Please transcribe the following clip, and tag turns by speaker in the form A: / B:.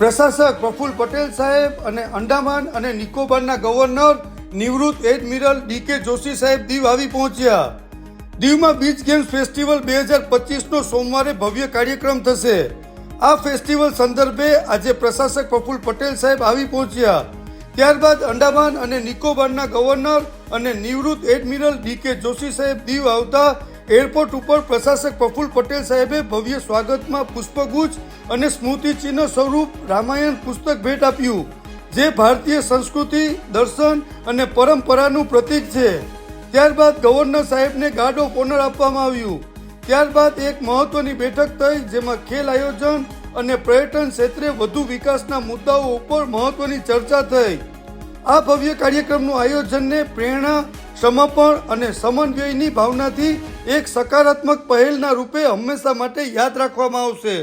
A: પ્રશાસક પ્રફુલ્લ પટેલ સાહેબ અને અંડામાન અને નિકોબારના ગવર્નર નિવૃત્ત એડમિરલ ડી કે જોશી સાહેબ દીવ આવી પહોંચ્યા. દીવમાં બીચ ગેમ્સ ફેસ્ટિવલ બે હજાર પચીસનો સોમવારે ભવ્ય કાર્યક્રમ થશે. આ ફેસ્ટિવલ સંદર્ભે આજે પ્રશાસક પ્રફુલ્લ પટેલ સાહેબ આવી પહોંચ્યા. ત્યારબાદ અંડામાન અને નિકોબારના ગવર્નર અને નિવૃત્ત એડમિરલ ડી કે જોશી સાહેબ દીવ આવતા એરપોર્ટ ઉપર પ્રશાસક પ્રફુલ્લ પટેલ સાહેબે ભવ્ય સ્વાગતમાં પુષ્પગુચ્છ અને સ્મૃતિચિહ્ન સ્વરૂપ રામાયણ પુસ્તક ભેટ આપ્યું, જે ભારતીય સંસ્કૃતિ, દર્શન અને પરંપરાનું પ્રતીક છે. ત્યારબાદ ગવર્નર સાહેબને ગાર્ડ ઓફ ઓનર આપવામાં આવ્યું. ત્યારબાદ એક મહત્વની બેઠક થઈ, જેમાં ખેલ આયોજન અને પર્યટન ક્ષેત્રે વધુ વિકાસના મુદ્દાઓ ઉપર મહત્વની ચર્ચા થઈ. આ ભવ્ય કાર્યક્રમનું આયોજનને પ્રેરણા, સમર્પણ અને સમન્વયની ભાવનાથી એક સકારાત્મક પહેલના રૂપે હંમેશા માટે યાદ રાખવામાં આવશે.